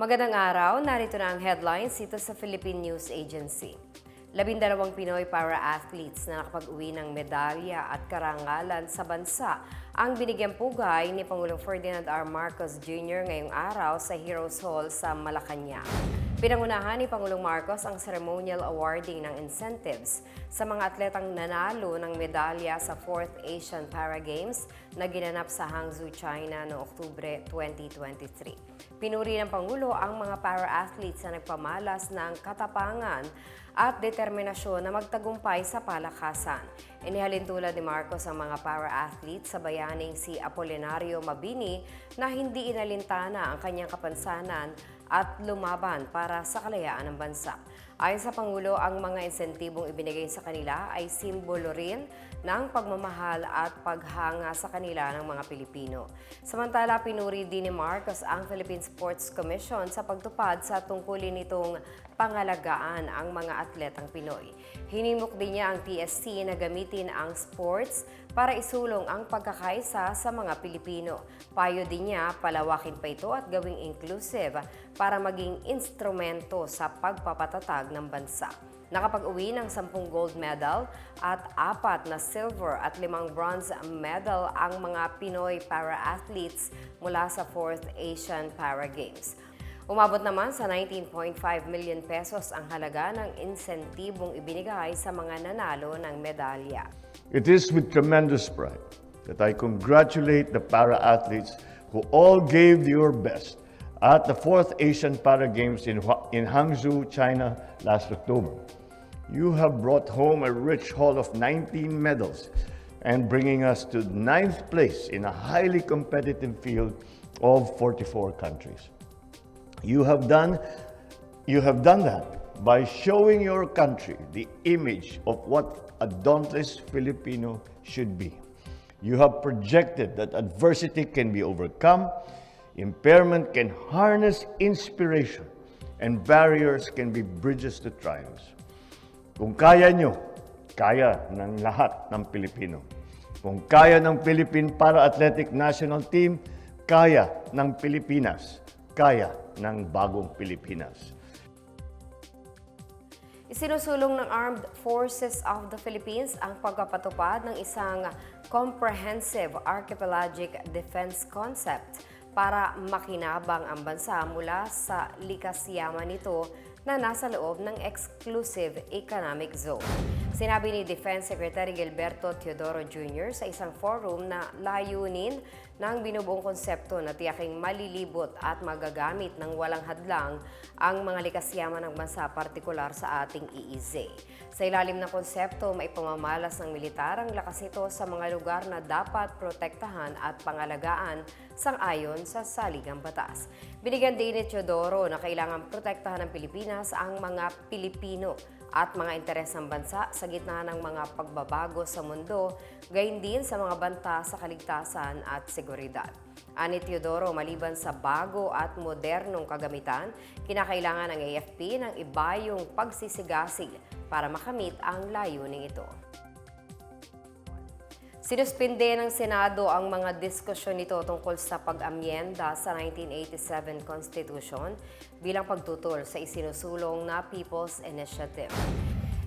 Magandang araw, narito na ang headlines dito sa Philippine News Agency. Labindalawang Pinoy para-athletes na nakapag-uwi ng medalya at karangalan sa bansa ang binigyang pugay ni Pangulong Ferdinand R. Marcos Jr. ngayong araw sa Heroes Hall sa Malacanang. Pinangunahan ni Pangulong Marcos ang ceremonial awarding ng incentives sa mga atletang nanalo ng medalya sa 4th Asian Para Games na ginanap sa Hangzhou, China noong Oktubre 2023. Pinuri ng Pangulo ang mga para-athletes na nagpamalas ng katapangan at determinasyon na magtagumpay sa palakasan. Inihalin tulad ni Marcos ang mga para-athletes sa bayaning si Apolinario Mabini na hindi inalintana ang kanyang kapansanan at lumaban para sa kalayaan ng bansa. Ayon sa Pangulo, ang mga insentibong ibinigay sa kanila ay simbolo rin ng pagmamahal at paghanga sa kanila ng mga Pilipino. Samantala, pinuri din ni Marcos ang Philippine Sports Commission sa pagtupad sa tungkulin nitong pangalagaan ang mga atletang Pinoy. Hinimok din niya ang PSC na gamitin ang sports para isulong ang pagkakaisa sa mga Pilipino. Payo din niya palawakin pa ito at gawing inclusive para maging instrumento sa pagpapatatag ng bansa. Nakapag-uwi ng 10 gold medal at apat na silver at limang bronze medal ang mga Pinoy para-athletes mula sa 4th Asian Para Games. Umabot naman sa 19.5 million pesos ang halaga ng insentibong ibinigay sa mga nanalo ng medalya. It is with tremendous pride that I congratulate the para athletes who all gave your best at the fourth Asian Para Games in, in Hangzhou, China last October. You have brought home a rich haul of 19 medals and bringing us to ninth place in a highly competitive field of 44 countries. You have done you have done that by showing your country the image of what a dauntless Filipino should be. You have projected that adversity can be overcome, impairment can harness inspiration, and barriers can be bridges to triumphs. Kung kaya nyo, kaya ng lahat ng Pilipino. Kung kaya ng Philippine Para-Athletic National Team, kaya ng Pilipinas, kaya ng bagong Pilipinas. Isinusulong ng Armed Forces of the Philippines ang pagpapatupad ng isang comprehensive archipelagic defense concept para makinabang ang bansa mula sa likas yaman nito na nasa loob ng exclusive economic zone. Sinabi ni Defense Secretary Gilberto Teodoro Jr. sa isang forum na layunin ng binubuong konsepto na tiyaking malilibot at magagamit ng walang hadlang ang mga likas yaman ng bansa, partikular sa ating EEZ. Sa ilalim ng konsepto, maipamamalas ng militar ang lakas nito sa mga lugar na dapat protektahan at pangalagaan sang-ayon sa saligang batas. Binigyan din ni Teodoro na kailangan protektahan ng Pilipinas ang mga Pilipino at mga interes ng bansa sa gitna ng mga pagbabago sa mundo, gayon din sa mga banta sa kaligtasan at seguridad. Ani Teodoro, maliban sa bago at modernong kagamitan, kinakailangan ng AFP ng ibayong pagsisigasig para makamit ang layuning ito. Sinuspinde ng Senado ang mga diskusyon nito tungkol sa pag-amyenda sa 1987 Constitution bilang pagtutol sa isinusulong na People's Initiative.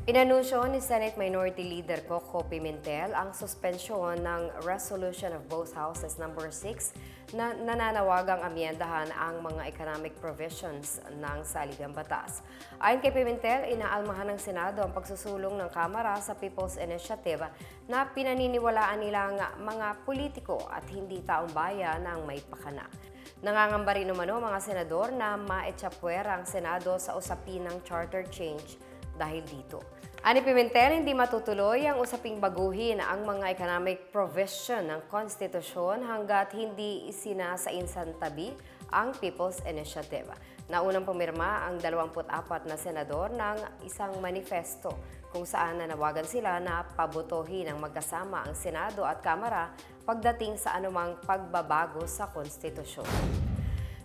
Inanunsyo ni Senate Minority Leader Coco Pimentel ang suspensyon ng Resolution of both Houses number 6 na nananawagang amyendahan ang mga economic provisions ng saligang batas. Ayon kay Pimentel, inaalmahan ng Senado ang pagsusulong ng Kamara sa People's Initiative na pinaniniwalaan nilang mga politiko at hindi taong bayan ang may pakana. Nangangamba rin umano mga senador na maetsapwera ang Senado sa usapin ng charter change dahil dito. Ani Pimentel, hindi matutuloy ang usaping baguhin ang mga economic provision ng konstitusyon hanggat hindi isinasainsantabi ang People's Initiative. Naunang pumirma ang 24 na senador ng isang manifesto kung saan nanawagan sila na pabotohin ng magkasama ang Senado at Kamara pagdating sa anumang pagbabago sa konstitusyon.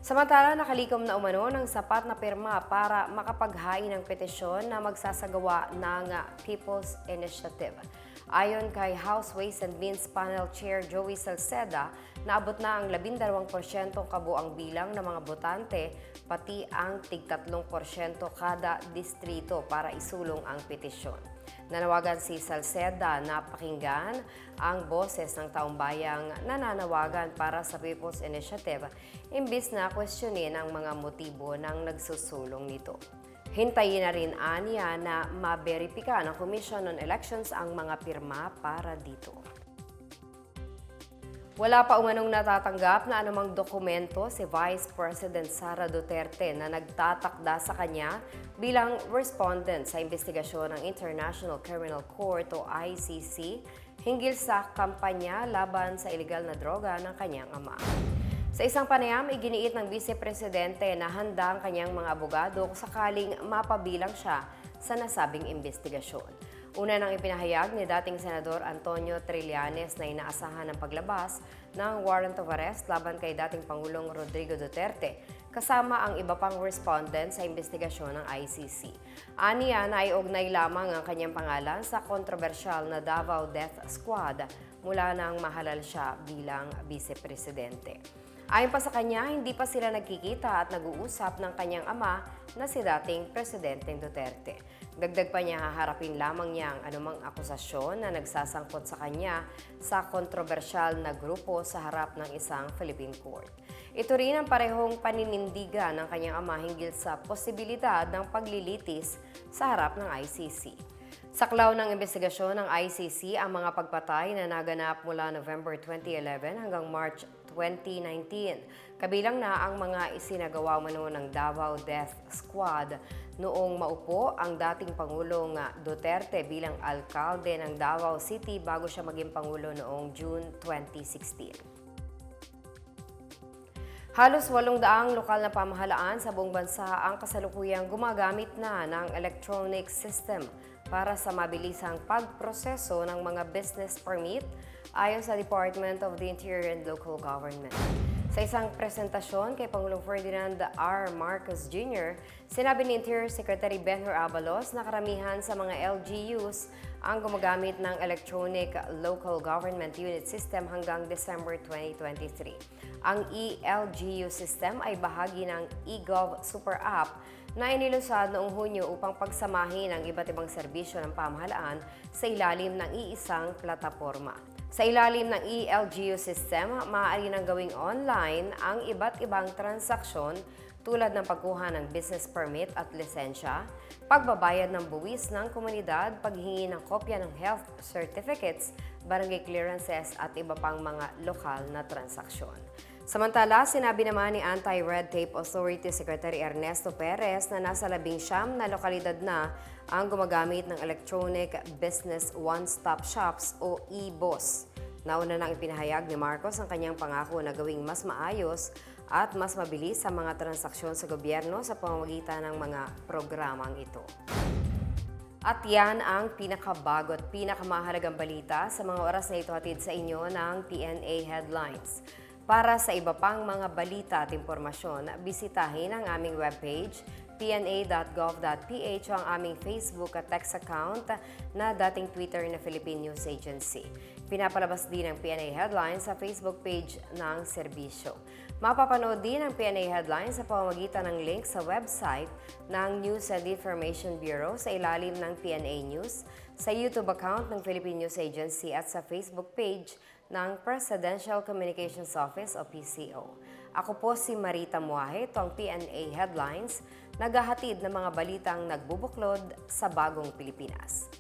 Samantala, nakalikom na umano ng sapat na pirma para makapaghain ng petisyon na magsasagawa ng People's Initiative. Ayon kay House Ways and Means Panel Chair Joey Salceda, naabot na ang 12% kabuang bilang ng mga botante, pati ang tig 3% kada distrito para isulong ang petisyon. Nanawagan si Salceda na pakinggan ang boses ng taong bayang nananawagan para sa People's Initiative imbis na questionin ang mga motibo ng nagsusulong nito. Hintayin na rin aniya na maberipika ng Commission on Elections ang mga pirma para dito. Wala pa umanong natatanggap na anumang dokumento si Vice President Sara Duterte na nagtatakda sa kanya bilang respondent sa investigasyon ng International Criminal Court o ICC hinggil sa kampanya laban sa ilegal na droga ng kanyang ama. Sa isang panayam, iginiit ng Vice Presidente na handa ang kanyang mga abogado sakaling mapabilang siya sa nasabing investigasyon. Una nang ipinahayag ni dating Senador Antonio Trillanes na inaasahan ng paglabas ng warrant of arrest laban kay dating Pangulong Rodrigo Duterte, kasama ang iba pang respondent sa investigasyon ng ICC. Aniya na ay ugnay lamang ang kanyang pangalan sa kontrobersyal na Davao Death Squad mula nang mahalal siya bilang vice-presidente. Ayon pa sa kanya, hindi pa sila nagkikita at nag-uusap ng kanyang ama na si dating Presidente Duterte. Dagdag pa niya, haharapin lamang niya ang anumang akusasyon na nagsasangkot sa kanya sa kontrobersyal na grupo sa harap ng isang Philippine court. Ito rin ang parehong paninindigan ng kanyang ama hinggil sa posibilidad ng paglilitis sa harap ng ICC. Saklaw ng investigasyon ng ICC ang mga pagpatay na naganap mula November 2011 hanggang March 2019. Kabilang na ang mga isinagawa mano ng Davao Death Squad noong maupo ang dating Pangulong Duterte bilang alkalde ng Davao City bago siya maging Pangulo noong June 2016. Halos walong daang lokal na pamahalaan sa buong bansa ang kasalukuyang gumagamit na ng electronic system para sa mabilisang pagproseso ng mga business permit ayon sa Department of the Interior and Local Government. Sa isang presentasyon kay Pangulong Ferdinand R. Marcos Jr., sinabi ni Interior Secretary Benhur Abalos na karamihan sa mga LGUs ang gumagamit ng Electronic Local Government Unit System hanggang December 2023. Ang ELGU system ay bahagi ng eGov Super App na inilusad noong Hunyo upang pagsamahin ang iba't ibang serbisyo ng pamahalaan sa ilalim ng iisang plataporma. Sa ilalim ng ELGU system, maaari nang gawing online ang iba't ibang transaksyon tulad ng pagkuha ng business permit at lisensya, pagbabayad ng buwis ng komunidad, paghingi ng kopya ng health certificates, barangay clearances at iba pang mga lokal na transaksyon. Samantala, sinabi naman ni Anti-Red Tape Authority Secretary Ernesto Perez na nasa labing siyam na lokalidad na ang gumagamit ng Electronic Business One-Stop Shops o E-BOS. Nauna nang ipinahayag ni Marcos ang kanyang pangako na gawing mas maayos at mas mabilis sa mga transaksyon sa gobyerno sa pamamagitan ng mga programang ito. At yan ang pinakabago at pinakamahalagang balita sa mga oras na ito hatid sa inyo ng PNA Headlines. Para sa iba pang mga balita at impormasyon, bisitahin ang aming webpage pna.gov.ph ang aming Facebook at text account na dating Twitter na Philippine News Agency. Pinapalabas din ang PNA Headlines sa Facebook page ng serbisyo. Mapapanood din ang PNA Headlines sa pamamagitan ng link sa website ng News and Information Bureau sa ilalim ng PNA News, sa YouTube account ng Philippine News Agency at sa Facebook page ng Presidential Communications Office o PCO. Ako po si Marita Muahe, ito ang PNA Headlines, naghahatid ng mga balitang nagbubuklod sa bagong Pilipinas.